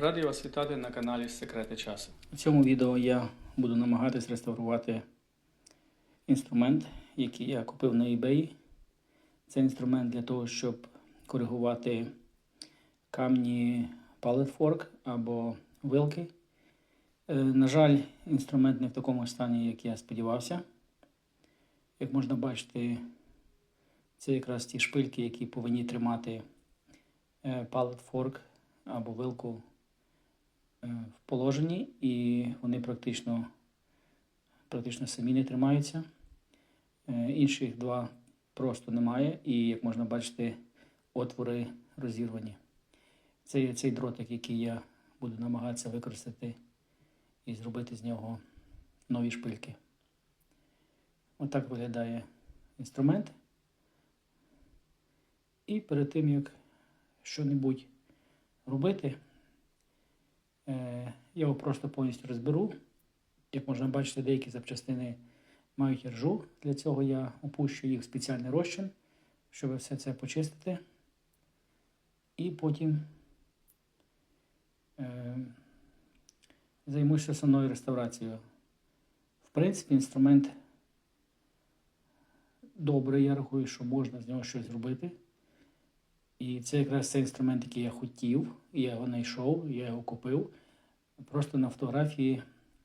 Радий вас вітати на каналі Секрети часу. У цьому відео я буду намагатись реставрувати інструмент, який я купив на eBay. Це інструмент для того, щоб коригувати камні Fork або вилки. Е, На жаль, інструмент не в такому стані, як я сподівався. Як можна бачити, це якраз ті шпильки, які повинні тримати Fork або вилку в положенні, і вони практично, практично самі не тримаються. Е, Інших два просто немає, і як можна бачити, отвори розірвані. Це цей дротик, який я буду намагатися використати і зробити з нього нові шпильки. Отак виглядає інструмент. І перед тим, як що-небудь робити, Е, Я його просто повністю розберу. Як можна бачити, деякі запчастини мають ржу. Для цього я опущу їх в спеціальний розчин, щоб все це почистити. І потім е, займуся самою реставрацією. В принципі, інструмент добрий, я рахую, що можна з нього щось зробити. І це якраз цей інструмент, який я хотів, я його знайшов, я його купив. Просто на фотографії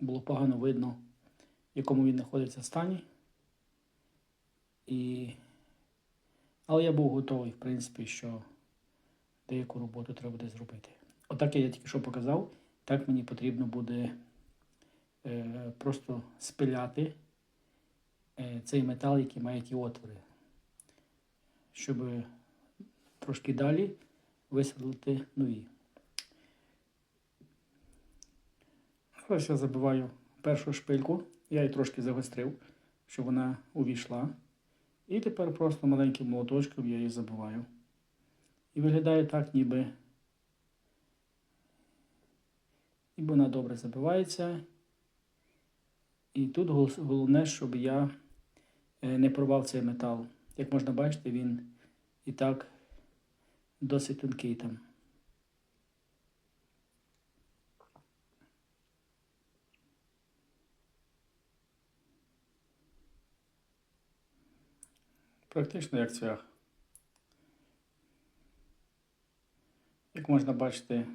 було погано видно, в якому він знаходиться стані. І... Але я був готовий, в принципі, що деяку роботу треба буде зробити. Отак я тільки що показав. Так мені потрібно буде е, просто спиляти е, цей метал, який має ті отвори, щоб трошки далі висвітлити нові. Ось я забиваю першу шпильку, я її трошки загострив, щоб вона увійшла. І тепер просто маленьким молоточком я її забиваю. І виглядає так, ніби, ніби вона добре забивається. І тут головне, щоб я е, не порвав цей метал. Як можна бачити, він і так досить тонкий там. Практично як цвях. Як можна бачити,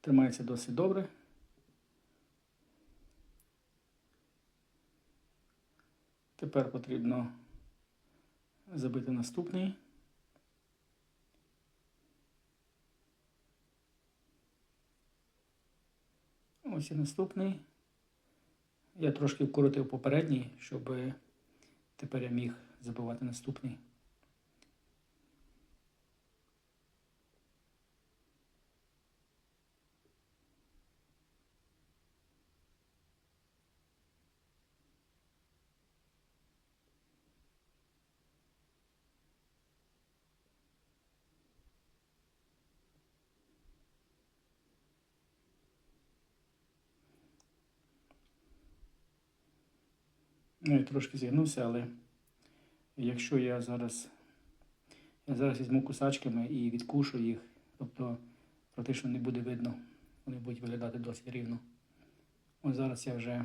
тримається досить добре. Тепер потрібно забити наступний. Ось і наступний. Я трошки вкоротив попередній, щоб тепер я міг забивати наступний. Ну, трошки зігнувся, але якщо я зараз, я зараз візьму кусачками і відкушу їх, тобто практично не буде видно, вони будуть виглядати досить рівно. Ось зараз я вже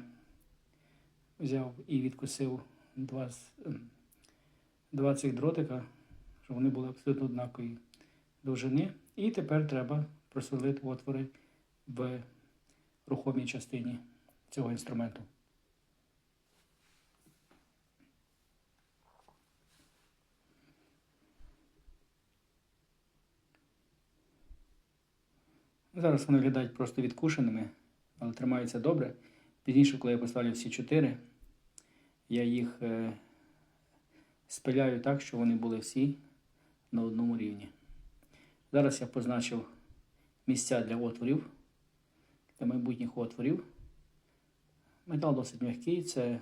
взяв і відкусив два, ем, два цих дротика, щоб вони були абсолютно однакові довжини. І тепер треба просверлити отвори в рухомій частині цього інструменту. Зараз вони виглядають просто відкушеними, але тримаються добре. Пізніше, коли я поставлю всі чотири, я їх е, спиляю так, щоб вони були всі на одному рівні. Зараз я позначив місця для отворів, для майбутніх отворів. Метал досить м'який, це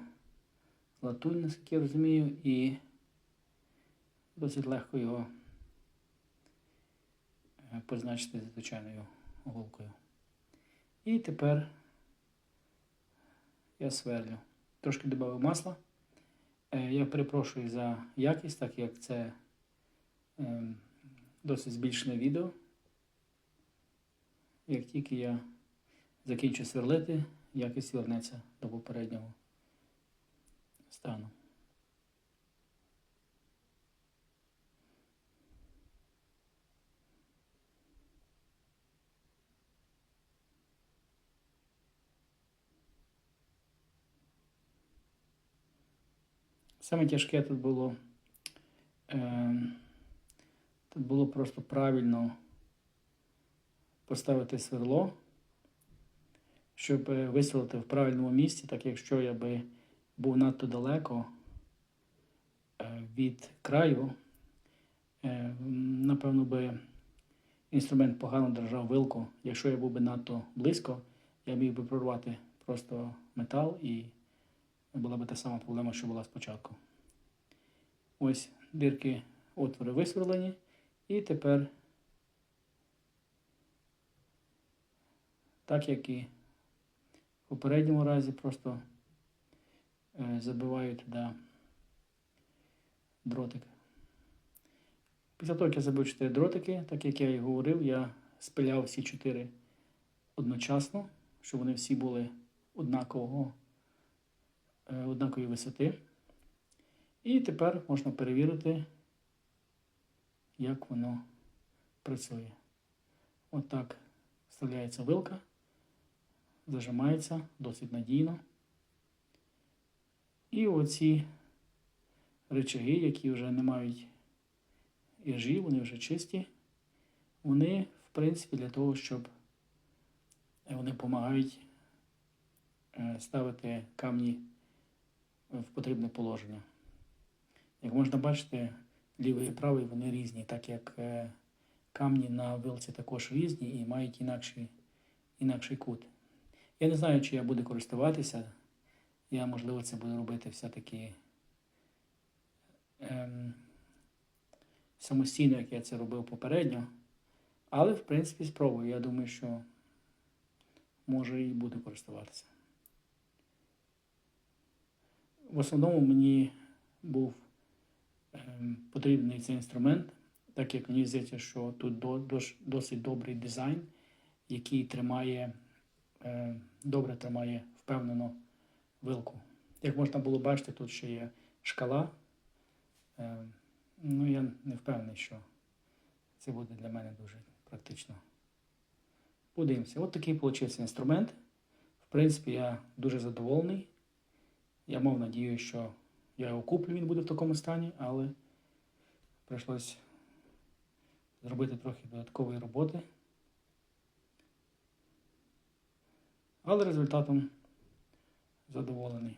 латунь, наскільки я розумію, і досить легко його е, позначити звичайною голкою. І тепер я сверлю. Трошки додав масла. Е, Я перепрошую за якість, так як це ем, досить збільшене відео. як тільки я закінчу сверлити, якість вернеться до попереднього стану. Саме тяжке тут було, е, тут було просто правильно поставити сверло, щоб е, вистрілити в правильному місці, так якщо я би був надто далеко е, від краю, е, напевно би інструмент погано держав вилку. Якщо я був би надто близько, я міг би прорвати просто метал і була б та сама проблема, що була спочатку. Ось дирки, отвори висверлені, і тепер, так як і в попередньому разі, просто е, забиваю туди дротик. Після того, як я забив 4 дротики, так як я і говорив, я спиляв всі 4 одночасно, щоб вони всі були однакового, однакової висоти. І тепер можна перевірити, як воно працює. Отак вставляється вилка, зажимається досить надійно. І оці речаги, які вже не мають іржі, вони вже чисті, вони, в принципі, для того, щоб вони допомагають е, ставити камні в потрібне положення. Як можна бачити, лівий і правий вони різні, так як е, камні на вилці також різні і мають інакший, інакший кут. Я не знаю, чи я буду користуватися. Я, можливо, це буду робити все-таки ем, самостійно, як я це робив попередньо. Але, в принципі, спробую. Я думаю, що може і буду користуватися. В основному мені був ем, потрібний цей інструмент, так як мені здається, що тут досить добрий дизайн, який тримає, е, добре тримає впевнено вилку. Як можна було бачити, тут ще є шкала. Е, ну, я не впевнений, що це буде для мене дуже практично. Подивимося. От такий вийшов інструмент. В принципі, я дуже задоволений. Я мав надію, що я його куплю, він буде в такому стані, але прийшлось зробити трохи додаткової роботи. Але результатом задоволений.